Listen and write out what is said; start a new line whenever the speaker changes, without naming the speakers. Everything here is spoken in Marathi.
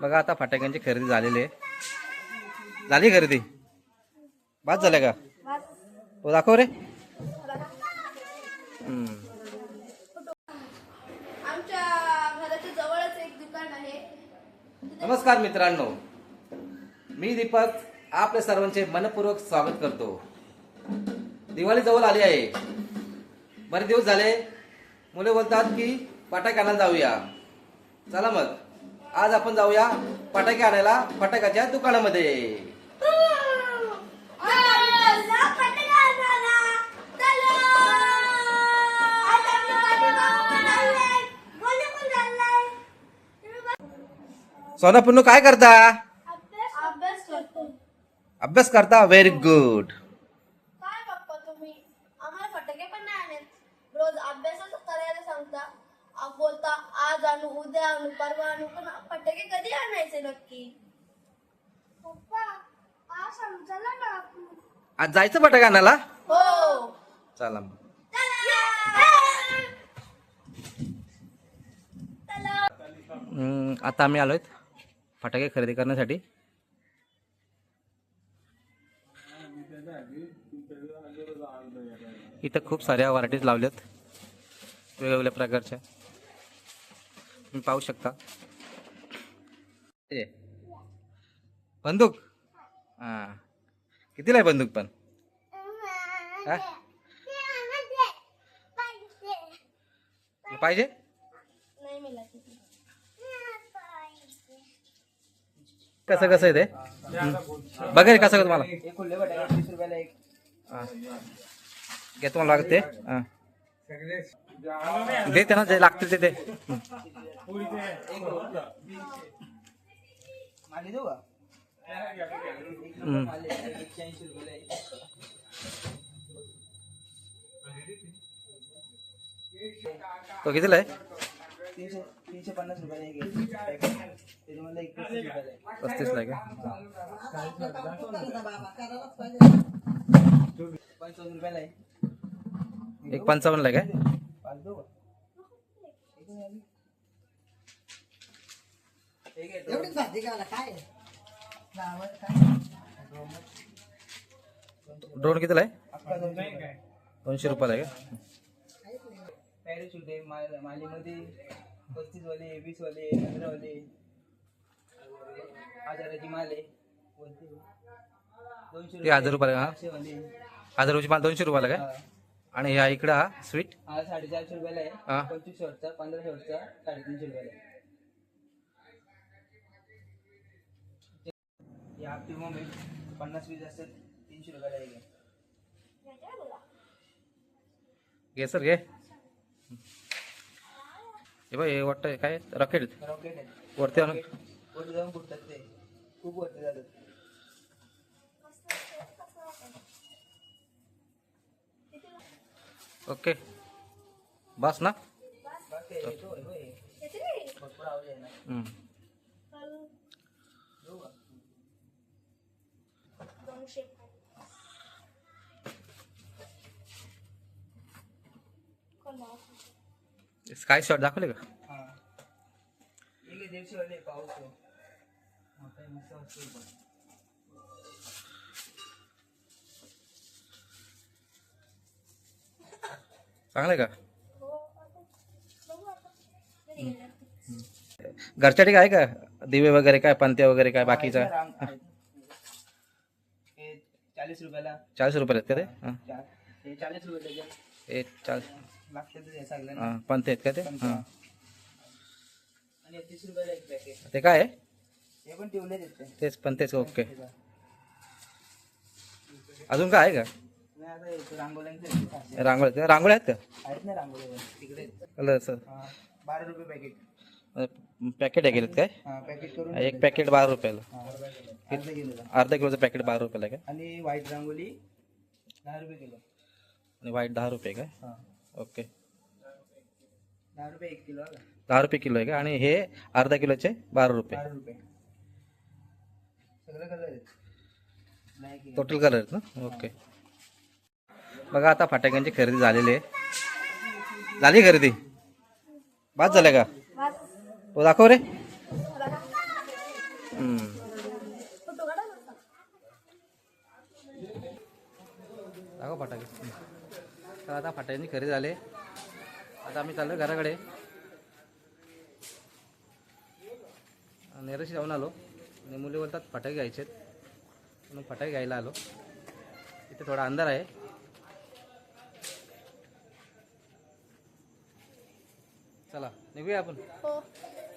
बघा आता फटाक्यांची खरेदी झालेली आहे. झाली खरेदी? बाद झाल्या का? तो दाखव रे. नमस्कार मित्रांनो. मी दीपक आपल्या सर्वांचे मनपूर्वक स्वागत करतो. दिवाळी जवळ आली आहे. बरेच दिवस झाले मुले बोलतात की फटाके आणायला जाऊया. चला मग. आज आपण जाऊया फटाके आणायला फटाक्याच्या दुकानामध्ये. सोना पुन्हा काय करता?
अभ्यास करता?
व्हेरी गुड
काय पप्पा तुम्ही? आम्हाला फटाके पण नाही आणत रोज अभ्यासच करायला सांगता. बोलता आज आणू उद्या आणू परवा आणू पण फटाके कधी आणायचे नक्की? पप्पा आज समजायला ना
आज जायचं फटाके आणायला?
हो.
चला. मग हम्म, आता आम्ही आलोय फटाके खरेदी करण्यासाठी. इथं खूप साऱ्या व्हरायटीज लावल्यात. वेगवेगळ्या प्रकारच्या. तुम्ही पाहू शकता. बंदूक? हा. कितीला आहे बंदूक पण? पाहिजे? कसं कसं आहे ते? बघा कसं का तुम्हाला?
एक
तुम्हाला लागते दे त्यांना जे लागते ते दे. तो कितीला आहे?
तीनशे तीनशे पन्नास रुपयाला एक एक पस्तीस रुपयाला
पस्तीसला आहे का?
पंचावन्न रुपयाला आहे
एक पंचावन्नला आहे काय
पाच देऊ का एक आहे? तो.
ड्रोन कितीला आहे?
दोनशे रुपये.
दोनशे रुपयाला आहे का?
पॅराशूट आहे माल मालीमध्ये पस्तीस वाले वीस वाले पंधरा वाले हजाराची माल आहे? दोनशे
ते हजार रुपयाला
वाले
हजार रुपये माल दोनशे रुपयाला काय?
हा.
आणि ह्या इकडं हा स्वीट
हा साडेचारशे रुपयाला
हा.
आहे पंचवीस शॉर्टचा पंधरा शॉर्टचा साडेतीनशे रुपयाला आहे. या ॲक्टिव्ह मोमेंट पन्नास वीस असतात तीनशे रुपयाला एक.
घे सर घे. हे बघ हे वाटतं काय? रॉकेट.
रॉकेट आहे.
वरती आणून.
वरती जाऊन फुटतात ते. खूप वरती जातात.
ओके. बस ना.
भरपूर आहे ना.
हम्म.
का?
दोनशे
स्काय शॉट दाखवले का
हा एक दीडशे वाले पाऊस मोठा असतो.
चांगलं आहे का घरच्या ठिकाणी आहे का दिवे वगैरे काय पंत्या वगैरे काय बाकीचा
हा, रांग आहेत. हे चाळीस रुपयाला.
चाळीस रुपये आहेत का ते?
चार हे चाळीस रुपये डझन
हे चाळीस.
सगळ्यांना
हां पंते आहेत का ते? हां.
आणि तीस रुपयाला एक पॅकेट
ते काय आहे?
हे पण ठेवले
तेच पंतेच ओके. अजून काय आहे का?
आता हे रांगोळ्यांचे आहेत
का? आहेत का?
आहेत ना रांगोळी तिकडे.
कलर सर
हा, बारा रुपये पॅकेट
पॅकेट आहे गेलेत काय?
हा पॅकेट करून
एक पॅकेट बारा रुपयाला.
अर्धा किलोचा
अर्धा किलोचं पॅकेट बारा रुपयाला आहे काय
आणि व्हाईट रांगोळी दहा रुपये किलो.
आणि व्हाईट दहा रुपये काय
हा.
ओके
दहा रुपये एक किलो आला
दहा रुपये किलो आहे का? आणि हे अर्धा किलोचे बारा रुपये.
बारा रुपये. सगळे कलर आहेत. ब्लॅक आहे
टोटल कलर आहेत ना? ओके बघा आता फटाक्यांची खरेदी झालेली आहे. झाली खरेदी? बाद झाल्या का? तो दाखव रे. दाखव फटाके. तर आता फटाक्यांनी खरे झाले. आता आम्ही चाललो घराकडे. नेरशी जाऊन आलो. आणि मुली बोलतात फटाके घ्यायचे म्हणून फटाके घ्यायला आलो. इथे थोडा अंधार आहे. चला निघूया आपण.
हो.